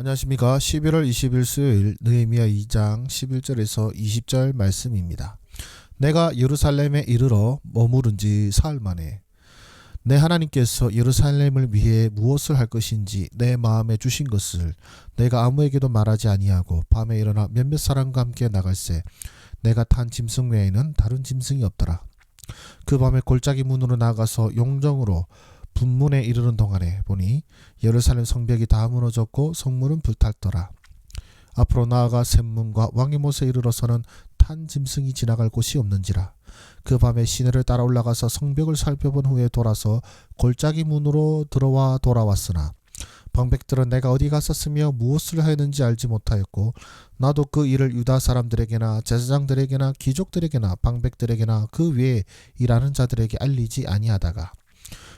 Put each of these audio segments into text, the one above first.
안녕하십니까. 11월 20일 수요일 느헤미야 2장 11절에서 20절 말씀입니다. 내가 예루살렘에 이르러 머무른 지 사흘 만에 내 하나님께서 예루살렘을 위해 무엇을 할 것인지 내 마음에 주신 것을 내가 아무에게도 말하지 아니하고 밤에 일어나 몇몇 사람과 함께 나갈새 내가 탄 짐승 외에는 다른 짐승이 없더라. 그 밤에 골짜기 문으로 나가서 용정으로 분문에 이르는 동안에 보니 예루살렘 성벽이 다 무너졌고 성문은 불탔더라. 앞으로 나아가 샘문과 왕의 못에 이르러서는 탄 짐승이 지나갈 곳이 없는지라. 그 밤에 시내를 따라 올라가서 성벽을 살펴본 후에 돌아서 골짜기 문으로 들어와 돌아왔으나 방백들은 내가 어디 갔었으며 무엇을 하였는지 알지 못하였고 나도 그 일을 유다 사람들에게나 제사장들에게나 귀족들에게나 방백들에게나 그 외에 일하는 자들에게 알리지 아니하다가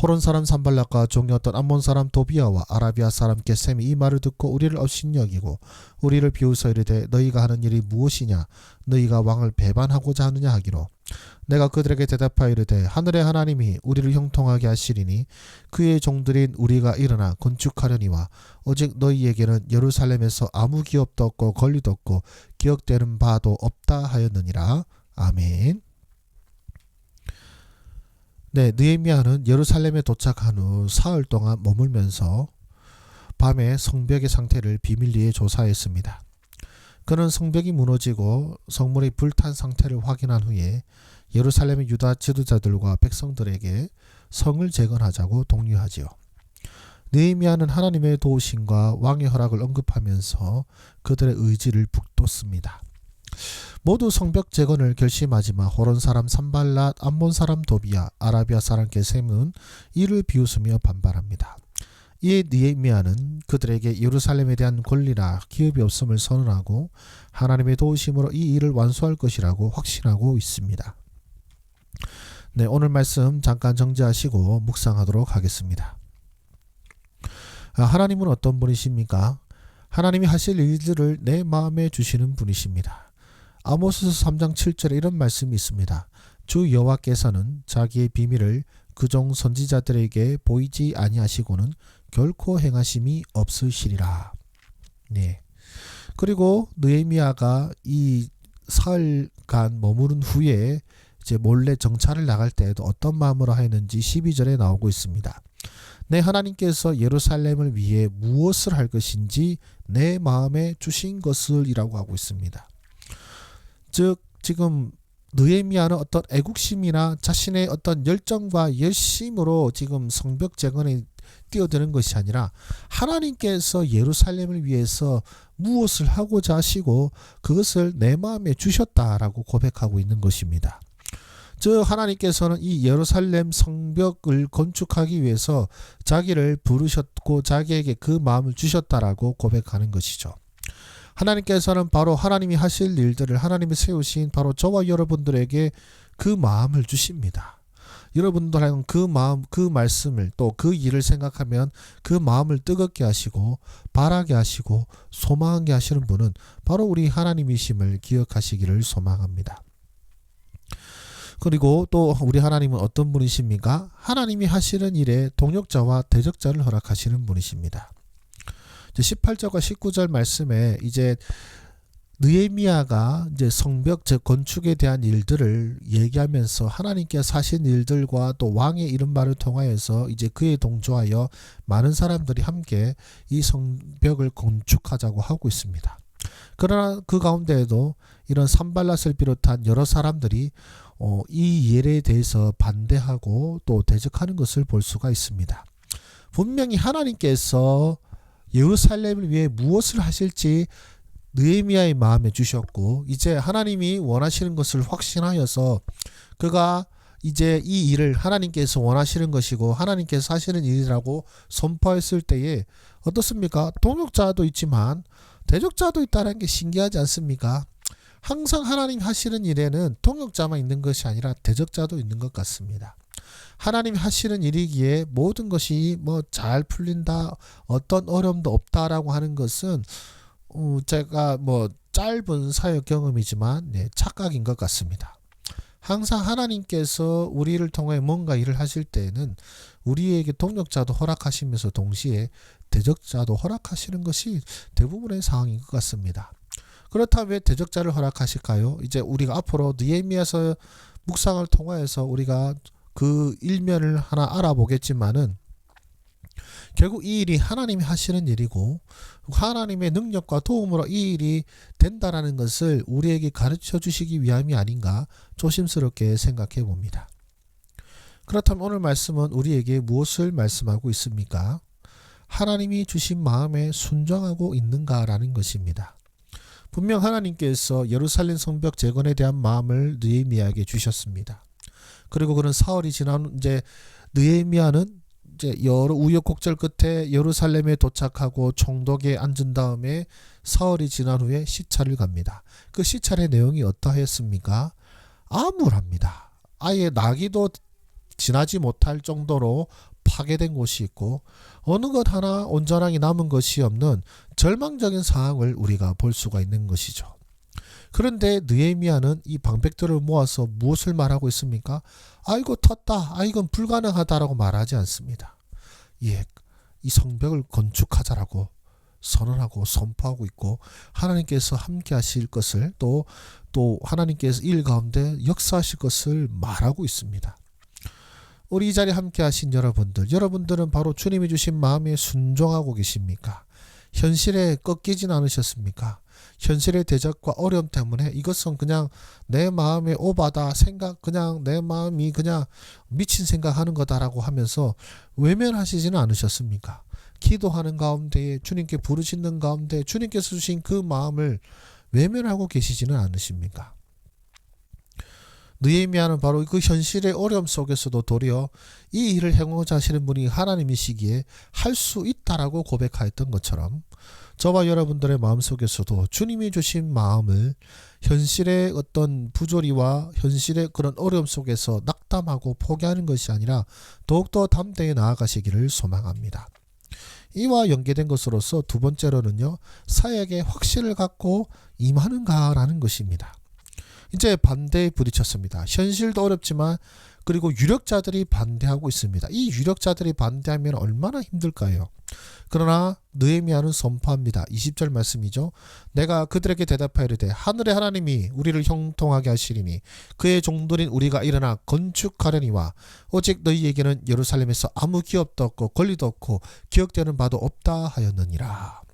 호론 사람 산발락과 종이었던 암몬 사람 도비아와 아라비아 사람 게셈이 이 말을 듣고 우리를 업신여기고 우리를 비웃어 이르되 너희가 하는 일이 무엇이냐? 너희가 왕을 배반하고자 하느냐 하기로. 내가 그들에게 대답하여 이르되 하늘의 하나님이 우리를 형통하게 하시리니 그의 종들인 우리가 일어나 건축하려니와 오직 너희에게는 예루살렘에서 아무 기업도 없고 권리도 없고 기억되는 바도 없다 하였느니라. 아멘. 네, 느헤미야는 예루살렘에 도착한 후 사흘 동안 머물면서 밤에 성벽의 상태를 비밀리에 조사했습니다. 그는 성벽이 무너지고 성문이 불탄 상태를 확인한 후에 예루살렘의 유다 지도자들과 백성들에게 성을 재건하자고 독려하지요. 느헤미야는 하나님의 도우심과 왕의 허락을 언급하면서 그들의 의지를 북돋습니다. 모두 성벽 재건을 결심하지만 호론 사람 산발랏, 암몬 사람 도비야, 아라비아 사람 게셈은 이를 비웃으며 반발합니다. 이에 느헤미야는 그들에게 예루살렘에 대한 권리나 기업이 없음을 선언하고 하나님의 도우심으로 이 일을 완수할 것이라고 확신하고 있습니다. 네, 오늘 말씀 잠깐 정지하시고 묵상하도록 하겠습니다. 아, 하나님은 어떤 분이십니까? 하나님이 하실 일들을 내 마음에 주시는 분이십니다. 아모스서 3장 7절에 이런 말씀이 있습니다. 주 여호와께서는 자기의 비밀을 그종 선지자들에게 보이지 아니하시고는 결코 행하심이 없으시리라. 네. 그리고 느헤미야가 이 사흘간 머무른 후에 이제 몰래 정찰을 나갈 때에도 어떤 마음으로 하였는지 12절에 나오고 있습니다. 내 하나님께서 예루살렘을 위해 무엇을 할 것인지 내 마음에 주신 것을이라고 하고 있습니다. 즉 지금 느헤미야는 어떤 애국심이나 자신의 어떤 열정과 열심으로 지금 성벽 재건에 뛰어드는 것이 아니라 하나님께서 예루살렘을 위해서 무엇을 하고자 하시고 그것을 내 마음에 주셨다라고 고백하고 있는 것입니다. 즉 하나님께서는 이 예루살렘 성벽을 건축하기 위해서 자기를 부르셨고 자기에게 그 마음을 주셨다라고 고백하는 것이죠. 하나님께서는 바로 하나님이 하실 일들을 하나님이 세우신 바로 저와 여러분들에게 그 마음을 주십니다. 여러분들은 그 마음, 그 말씀을 또 그 일을 생각하면 그 마음을 뜨겁게 하시고 바라게 하시고 소망하게 하시는 분은 바로 우리 하나님이심을 기억하시기를 소망합니다. 그리고 또 우리 하나님은 어떤 분이십니까? 하나님이 하시는 일에 동역자와 대적자를 허락하시는 분이십니다. 18절과 19절 말씀에 이제 느헤미야가 이제 성벽 즉 건축에 대한 일들을 얘기하면서 하나님께 사신 일들과 또 왕의 이런 말을 통하여서 이제 그에 동조하여 많은 사람들이 함께 이 성벽을 건축하자고 하고 있습니다. 그러나 그 가운데에도 이런 산발랏을 비롯한 여러 사람들이 어, 이 일에 대해서 반대하고 또 대적하는 것을 볼 수가 있습니다. 분명히 하나님께서 예루살렘을 위해 무엇을 하실지 느헤미야의 마음에 주셨고 이제 하나님이 원하시는 것을 확신하여서 그가 이제 이 일을 하나님께서 원하시는 것이고 하나님께서 하시는 일이라고 선포했을 때에 어떻습니까? 동역자도 있지만 대적자도 있다는 게 신기하지 않습니까? 항상 하나님 하시는 일에는 동역자만 있는 것이 아니라 대적자도 있는 것 같습니다. 하나님이 하시는 일이기에 모든 것이 뭐 잘 풀린다, 어떤 어려움도 없다라고 하는 것은 어, 제가 뭐 짧은 사역 경험이지만 네, 착각인 것 같습니다. 항상 하나님께서 우리를 통해 뭔가 일을 하실 때에는 우리에게 동력자도 허락하시면서 동시에 대적자도 허락하시는 것이 대부분의 상황인 것 같습니다. 그렇다면 왜 대적자를 허락하실까요? 이제 우리가 앞으로 느헤미야서 묵상을 통하여서 우리가 그 일면을 하나 알아보겠지만은 결국 이 일이 하나님이 하시는 일이고 하나님의 능력과 도움으로 이 일이 된다라는 것을 우리에게 가르쳐 주시기 위함이 아닌가 조심스럽게 생각해 봅니다. 그렇다면 오늘 말씀은 우리에게 무엇을 말씀하고 있습니까? 하나님이 주신 마음에 순종하고 있는가라는 것입니다. 분명 하나님께서 예루살렘 성벽 재건에 대한 마음을 느헤미야에게 주셨습니다. 그리고 그는 사흘이 지난 이제 느헤미야는 이제 여러 우여곡절 끝에 예루살렘에 도착하고 총독에 앉은 다음에 사흘이 지난 후에 시찰을 갑니다. 그 시찰의 내용이 어떠했습니까? 암울합니다. 아예 나기도 지나지 못할 정도로 파괴된 곳이 있고 어느 것 하나 온전하게 남은 것이 없는 절망적인 상황을 우리가 볼 수가 있는 것이죠. 그런데 느헤미야는 이 방백들을 모아서 무엇을 말하고 있습니까? 아이고 텄다. 아 이건 불가능하다라고 말하지 않습니다. 예, 이 성벽을 건축하자라고 선언하고 선포하고 있고 하나님께서 함께 하실 것을 또또 하나님께서 일 가운데 역사하실 것을 말하고 있습니다. 우리 이 자리에 함께 하신 여러분들, 여러분들은 바로 주님이 주신 마음에 순종하고 계십니까? 현실에 꺾이진 않으셨습니까? 현실의 대적과 어려움 때문에 이것은 그냥 내 마음의 오바다 생각 그냥 내 마음이 그냥 미친 생각하는 거다라고 하면서 외면하시지는 않으셨습니까? 기도하는 가운데 주님께 부르짖는 가운데 주님께서 주신 그 마음을 외면하고 계시지는 않으십니까? 느헤미야는 바로 그 현실의 어려움 속에서도 도리어 이 일을 행하고자 하시는 분이 하나님이시기에 할 수 있다라고 고백하였던 것처럼 저와 여러분들의 마음속에서도 주님이 주신 마음을 현실의 어떤 부조리와 현실의 그런 어려움 속에서 낙담하고 포기하는 것이 아니라 더욱더 담대히 나아가시기를 소망합니다. 이와 연계된 것으로서 두 번째로는요, 사역에 확신을 갖고 임하는가라는 것입니다. 이제 반대에 부딪혔습니다. 현실도 어렵지만 그리고 유력자들이 반대하고 있습니다. 이 유력자들이 반대하면 얼마나 힘들까요? 그러나 느헤미야는 선포합니다. 20절 말씀이죠. 내가 그들에게 대답하이르되 하늘의 하나님이 우리를 형통하게 하시리니 그의 종들인 우리가 일어나 건축하려니와 오직 너희에게는 예루살렘에서 아무 기업도 없고 권리도 없고 기억되는 바도 없다 하였느니라.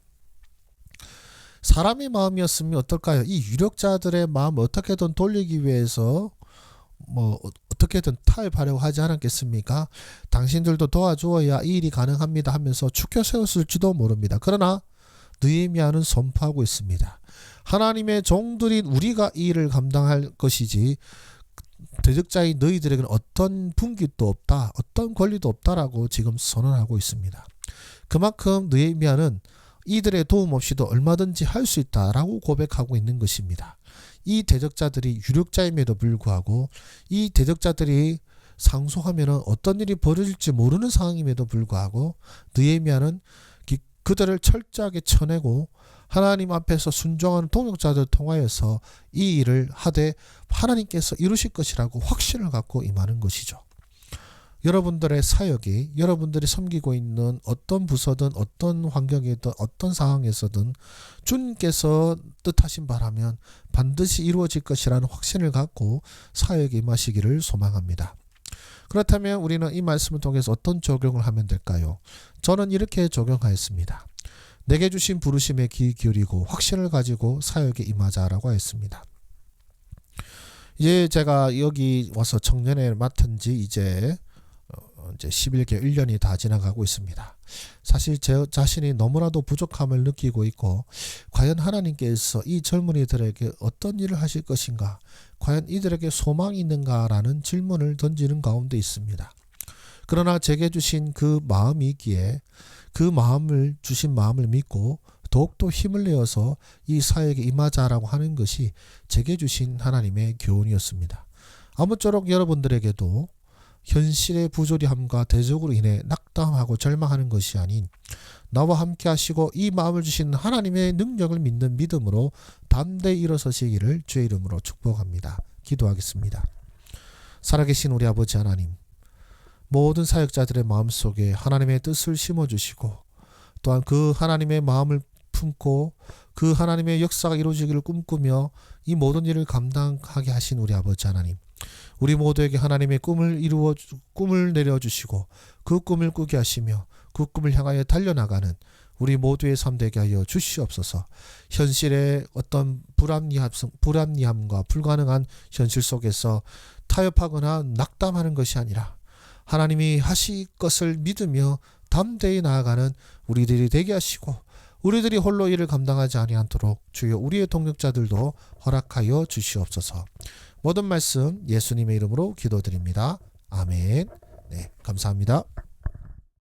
사람의 마음이었으면 어떨까요? 이 유력자들의 마음 어떻게든 돌리기 위해서 뭐 어떻게든 타협하려고 하지 않았겠습니까? 당신들도 도와주어야 이 일이 가능합니다 하면서 축혀 세웠을지도 모릅니다. 그러나 느헤미야는 선포하고 있습니다. 하나님의 종들인 우리가 이 일을 감당할 것이지 대적자인 너희들에게는 어떤 분깃도 없다, 어떤 권리도 없다라고 지금 선언하고 있습니다. 그만큼 느헤미야는 이들의 도움 없이도 얼마든지 할 수 있다라고 고백하고 있는 것입니다. 이 대적자들이 유력자임에도 불구하고 이 대적자들이 상소하면 어떤 일이 벌어질지 모르는 상황임에도 불구하고 느헤미야는 그들을 철저하게 쳐내고 하나님 앞에서 순종하는 동역자들 통하여서 이 일을 하되 하나님께서 이루실 것이라고 확신을 갖고 임하는 것이죠. 여러분들의 사역이 여러분들이 섬기고 있는 어떤 부서든 어떤 환경이든 어떤 상황에서든 주님께서 뜻하신 바라면 반드시 이루어질 것이라는 확신을 갖고 사역에 임하시기를 소망합니다. 그렇다면 우리는 이 말씀을 통해서 어떤 적용을 하면 될까요? 저는 이렇게 적용하였습니다. 내게 주신 부르심에 귀 기울이고 확신을 가지고 사역에 임하자라고 했습니다. 이제 제가 여기 와서 청년회 맡은 지 이제 이제 11개 1년이 다 지나가고 있습니다. 사실 제 자신이 너무나도 부족함을 느끼고 있고 과연 하나님께서 이 젊은이들에게 어떤 일을 하실 것인가? 과연 이들에게 소망이 있는가라는 질문을 던지는 가운데 있습니다. 그러나 제게 주신 그 마음이 있기에 그 마음을 주신 마음을 믿고 더욱더 힘을 내어서 이 사역에 임하자라고 하는 것이 제게 주신 하나님의 교훈이었습니다. 아무쪼록 여러분들에게도 현실의 부조리함과 대적으로 인해 낙담하고 절망하는 것이 아닌 나와 함께 하시고 이 마음을 주신 하나님의 능력을 믿는 믿음으로 담대히 일어서시기를 주의 이름으로 축복합니다. 기도하겠습니다. 살아계신 우리 아버지 하나님, 모든 사역자들의 마음 속에 하나님의 뜻을 심어주시고 또한 그 하나님의 마음을 품고 그 하나님의 역사가 이루어지기를 꿈꾸며 이 모든 일을 감당하게 하신 우리 아버지 하나님. 우리 모두에게 하나님의 꿈을 이루어 주- 꿈을 내려 주시고 그 꿈을 꾸게 하시며 그 꿈을 향하여 달려나가는 우리 모두의 삶 되게 하여 주시옵소서. 현실의 어떤 불합리함, 불합리함과 불가능한 현실 속에서 타협하거나 낙담하는 것이 아니라 하나님이 하실 것을 믿으며 담대히 나아가는 우리들이 되게 하시고 우리들이 홀로 일을 감당하지 아니하도록 주여 우리의 동력자들도 허락하여 주시옵소서. 모든 말씀 예수님의 이름으로 기도드립니다. 아멘. 네, 감사합니다.